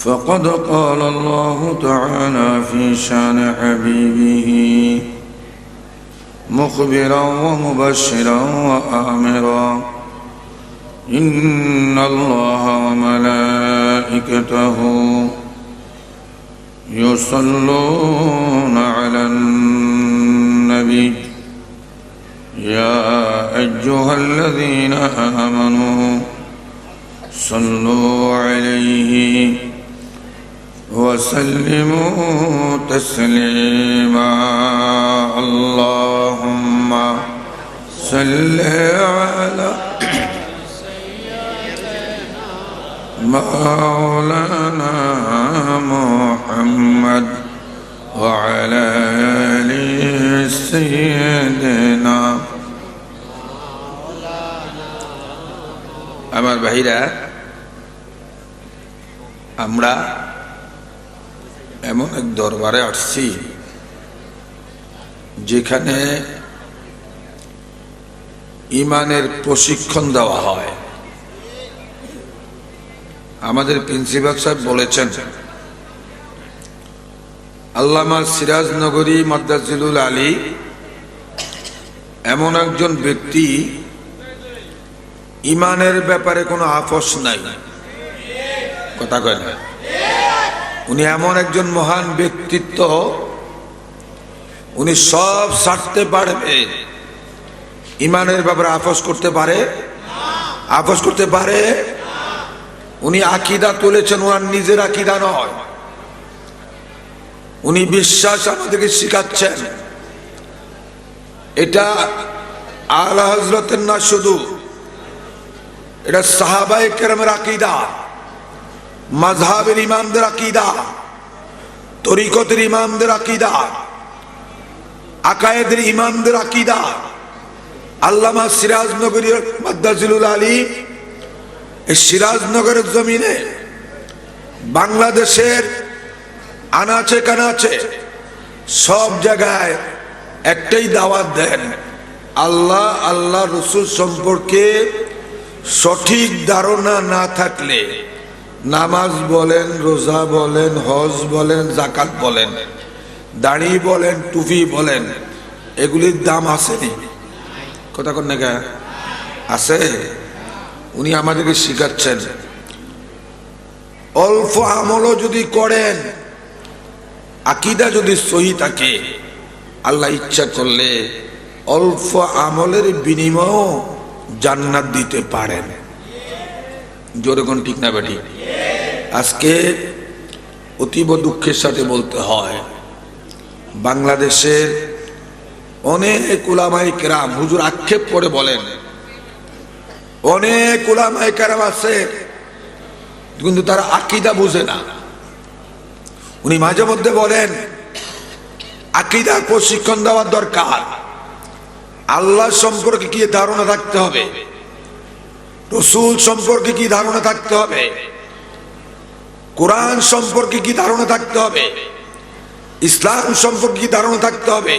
فقد قال الله تعالى في شان حبيبه مخبرا ومبشرا وآمرا. إن الله وملائكته يصلون على النبي. يا أيها الذين آمنوا صلوا عليه. وسلموا تسليما اللهم صل على مولانا محمد وعلى آل سيدنا আমার ভাইরা আমরা এমন এক দরবারে আসছি, যেখানে ইমানের প্রশিক্ষণ দেওয়া হয়। আমাদের প্রিন্সিপাল সাহেব বলেছেন, আল্লামা সিরাজনগরী মাদ্দাজিলুল আলী এমন একজন ব্যক্তি, ইমানের ব্যাপারে কোনো আপোষ নাই। কথা কয় না। উনি এমন একজন মহান ব্যক্তিত্ব, উনি সব ছাড়তে পারবে। ইমানের ব্যাপারে আপোষ করতে পারে? আপোষ করতে পারে? উনি আকিদা তুলেছেন ওনার নিজের আকিদা নয়। উনি বিশ্বাস আমাদেরকে শিখাচ্ছেন। এটা আলা হজরতের না শুধু, এটা সাহাবাই কেরামের আকিদা। মাঝহাবের ইমামদের আকিদা, তরিকতের ইমামদের আকিদা, আকায়েদের ইমামদের আকিদা। আল্লামা সিরাজনগরী মাদ্দাজিলুল আলী এই সিরাজনগরের জমিনে বাংলাদেশের আনাচে কানাচে সব জায়গায় একটাই দাওয়াত দেন, আল্লাহ আল্লাহ রসুল সম্পর্কে সঠিক ধারণা না থাকলে। নামাজ বলেন, রোজা বলেন, হজ বলেন, জাকাত বলেন, দাড়ি বলেন, টুপি বলেন, এগুলির দাম আসেনি। কথা কন না আছে। উনি আমাদেরকে শিখাচ্ছেন। অল্প আমলও যদি করেন, আকিদা যদি সহি থাকে, আল্লাহ ইচ্ছা করলে অল্প আমলের বিনিময় জান্নাত দিতে পারেন। জোরে কোন ঠিক না বেটি আজকে অতীব দুঃখের সাথে বলতে হয়, বাংলাদেশের অনেক উলামাই কেরাম, হুজুর আক্ষেপ করে বলেন, অনেক উলামাই কেরাম আছে, কিন্তু তারা আকিদা বুঝে না। উনি মাঝে মধ্যে বলেন আকিদার প্রশিক্ষণ দেওয়ার দরকার, আল্লাহ সম্পর্কে কি ধারণা থাকতে হবে, রসুল সম্পর্কে কি ধারণা থাকতে হবে কোরআন সম্পর্কে কি ধারণা থাকতে হবে? ইসলাম সম্পর্কে কি ধারণা থাকতে হবে?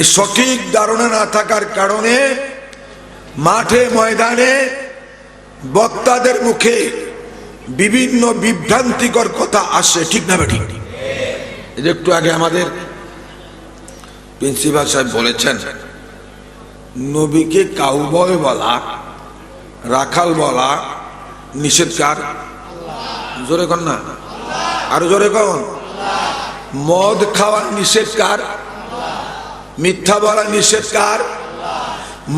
এই সঠিক ধারণা না থাকার কারণে মাঠে, ময়দানে বক্তাদের মুখে বিভিন্ন বিভ্রান্তিকর কথা আসে, ঠিক না ঠিক একটু আগে আমাদের প্রিন্সিপাল সাহেব বলেছেন, নবীকে কাউবয় বলা, রাখাল বলা নিষেধ কার জোরে কন না? আরও জোরে কন। মদ খাওয়া নিষেধ কার? মিথ্যা বলা নিষেধ কার?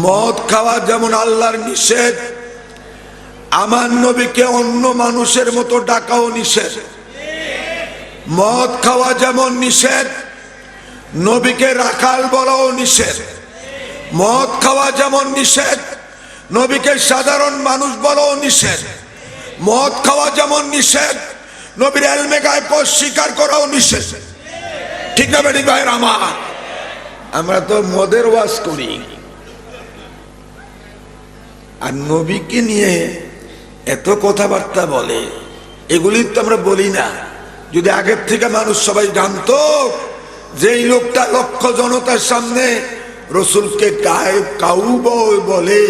মদ খাওয়া যেমন আল্লাহর নিষেধ, আমার নবীকে অন্য মানুষের মতো ডাকাও নিষেধ। মদ খাওয়া যেমন নিষেধ, নবীকে রাখাল বলাও নিষেধ। মদ খাওয়া যেমন নিষেধ, নবীকে সাধারণ মানুষ বলাও নিষেধ। মদ খাওয়া যেমন নিষেধ, নবীর এলমে গায়েব স্বীকার করাও নিঃশেষ ঠিক না বেটি ভাইয়ের আমার? আমরা তো মদের ওয়াজ করি। আর নবীকে নিয়ে এত কথাবার্তা বলে, এগুলি তো আমরা বলি না। যদি আগের থেকে মানুষ সবাই জানতো যে এই লোকটা লক্ষ জনতার সামনে রসুলকে গায়ে কাউ বলে,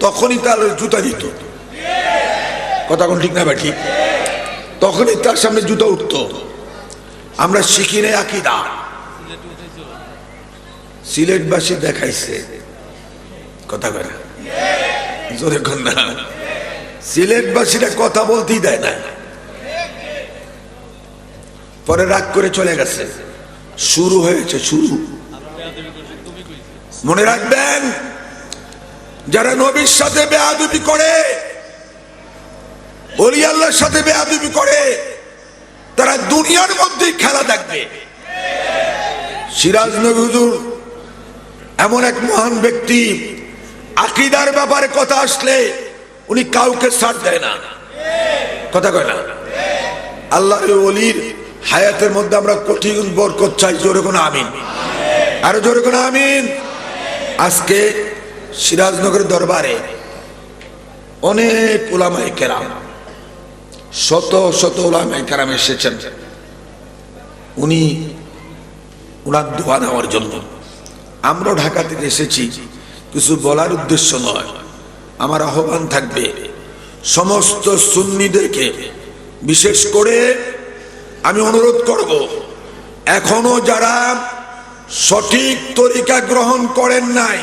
তখনই তার জুতা দিত। কথা কোন ঠিক না বা ঠিক। তখনই তার সামনে জুতো উঠতো। আমরা শিখি নাই আকিদা। সিলেটবাসী দেখাইছে। কথা কয় জোরে কন্যা সিলেটবাসীরা কথা বলতেই দেয় না। পরে রাগ করে চলে গেছে। শুরু হয়েছে, শুরু। মনে রাখবেন, যারা নবীর সাথে বেয়াদুবি করে অলি আল্লাহর সাথে বেয়াদুবি করে, তারা দুনিয়ার মধ্যেই খেলা দেখবে। সিরাজ নবী হুজুর, এমন এক মহান ব্যক্তি, আকিদার ব্যাপারে কথা আসলে উনি কাউকে ছাড় দেয় না। কথা কয় না। আল্লাহর অলির হায়াতের মধ্যে আমরা কঠিন বরকত চাই, জোরে কোনো আমিন। আরও জোরে কোনো আমিন। আজকে সিরাজনগরের দরবারে অনেক ওলামাই কেরাম শত শত ওলামাই কেরাম এসেছেন। উনি ওনার দোয়া নেওয়ার জন্য। আমরাও ঢাকা থেকে এসেছি। কিছু বলার উদ্দেশ্য নয়। আমার আহ্বান থাকবে সমস্ত সুন্নিদেরকে বিশেষ করে আমি অনুরোধ করব, এখনও যারা সঠিক তরিকা গ্রহণ করেন নাই,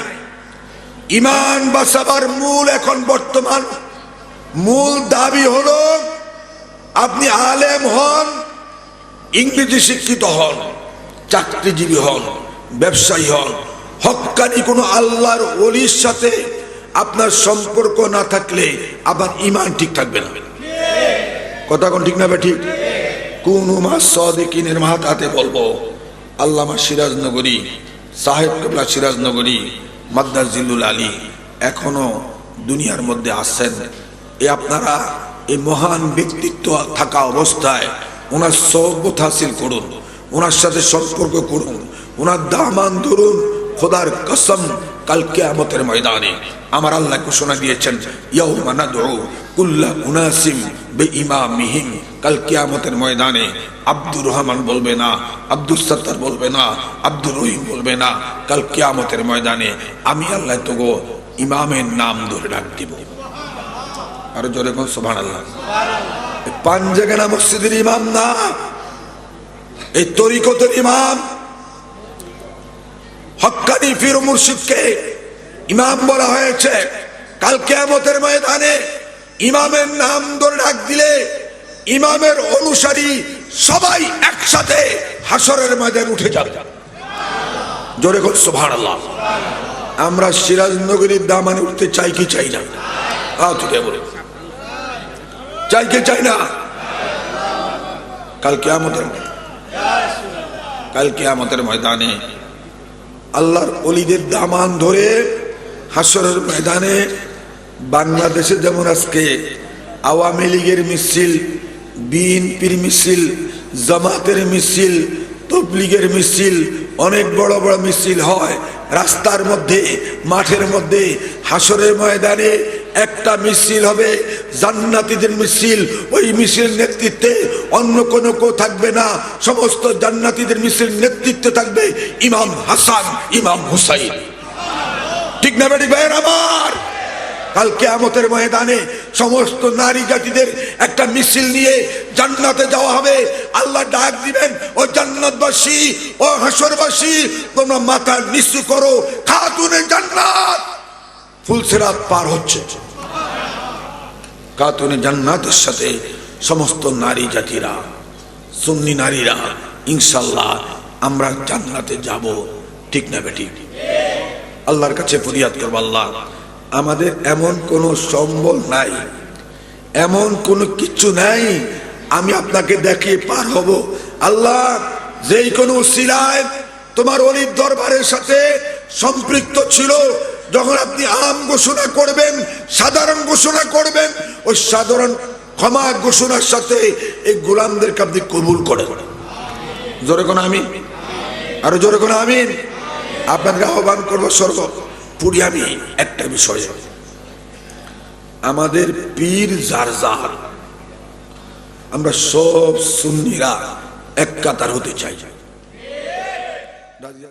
ইমান বাসাবার মূল এখন বর্তমান মূল দাবি হলো আপনি আলেম হন, ইংরেজি শিক্ষিত হন, চাকরিজীবী হন, ব্যবসায়ী হন, হক্কানি কোনো আল্লাহর অলির সাথে আপনার সম্পর্ক না থাকলে আবার ইমান ঠিক থাকবে না। কথা কোন ঠিক না ঠিক। কোন মাস সদিকিনের মাহাতাতে বলব, আল্লামা সিরাজনগরী, সাহেব কবলা সিরাজনগরী মাদ্দার জিল্লুল আলী এখনও দুনিয়ার মধ্যে আসছেন এ আপনারা এই মহান ব্যক্তিত্ব থাকা অবস্থায় ওনার সহবত হাসিল করুন, ওনার সাথে সম্পর্ক করুন, ওনার দামান ধরুন, খোদার কসম কাল কেয়ামতের ময়দানে। আমার আল্লাহ ঘোষণা দিয়েছেন, ইয়াউমা নাদউ কুল্লা উনাসিম বেঈমামিহিম কাল কিয়ামতের ময়দানে আব্দুর রহমান বলবে না আব্দুল সত্তার বলবে না, আব্দুর রহিম বলবে না, কাল কিয়ামতের ময়দানে আমি আল্লাহ তো গো ইমামের নাম ধরে ডাক দিব। আরও জোরে কোন সুবহান আল্লাহ পাঞ্জাগানা মসজিদের ইমাম না? এই তরিকতের ইমাম? হক্কানি ফির মুর্শিদকে ইমাম বলা হয়েছে, কাল কেয়ামতের ময়দানে ইমামের নাম ধরে ডাক দিলে ইমামের অনুসারী সবাই একসাথে হাসরের ময়দানে উঠে যাবে। জোরে কোন সুবহান আল্লাহ আমরা সিরাজনগরীর দামানে উঠতে চাই কি চাই না? আ তুই বলে চাই কি চাই না কাল কেয়ামতের কাল কেয়ামতের ময়দানে আল্লাহর অলিদের দামান ধরে হাসরের ময়দানে বাংলাদেশে যেমন আজকে আওয়ামী লীগের মিছিল, বিএনপির মিছিল, জামাতের মিছিল, তবলিগের মিছিল, অনেক বড় বড় মিছিল হয়। রাস্তার মধ্যে, মাঠের মধ্যে হাসরের ময়দানে একটা মিছিল হবে। জান্নাতীদের মিছিল, ওই মিছিল নেতৃত্বে অন্য কোনো কেউ থাকবে না। সমস্ত জান্নাতীদের মিছিল নেতৃত্বে থাকবে ইমাম হাসান, ইমাম হুসাইন। ঠিক না বেটি ভাইয়ের আমার? কাল কেয়ামতের ময়দানে সমস্ত নারী জাতিদের একটা মিছিল নিয়ে জান্নাতে যাওয়া হবে। আল্লাহ ডাক দিবেন, ও জান্নাতবাসী, ও হাসরবাসী তোমরা মাথা নিচু করো, খাতুনে জান্নাত। ফুলসেরাত পার হচ্ছে। খাতুনে জান্নাতের সাথে সমস্ত নারী জাতিরা, সুন্নি নারীরা ইনশাল্লাহ আমরা জান্নাতে যাব। ঠিক না বেটি? আল্লাহর কাছে ফরিয়াদ করব আল্লাহ, আমাদের এমন কোনো সম্বল নাই, এমন কোনো কিছু নাই, আমি আপনাকে দেখিয়ে পার হব। আল্লাহ, যেই কোনো সিলায় তোমার অলির দরবারের সাথে সম্পৃক্ত ছিল যখন আপনি আম ঘোষণা করবেন, সাধারণ ঘোষণা করবেন, ওই সাধারণ ক্ষমা ঘোষণার সাথে এই গোলামদেরকে আপনি কবুল করেন। জোরে কোন আমি আরও জোরে কোন আমিন? আপনাদের আহ্বান করব সর্বোপরি আমি একটা বিষয়। আমাদের পীর যার যার আমরা সব সুন্নিরা এক কাতার হতে চাই।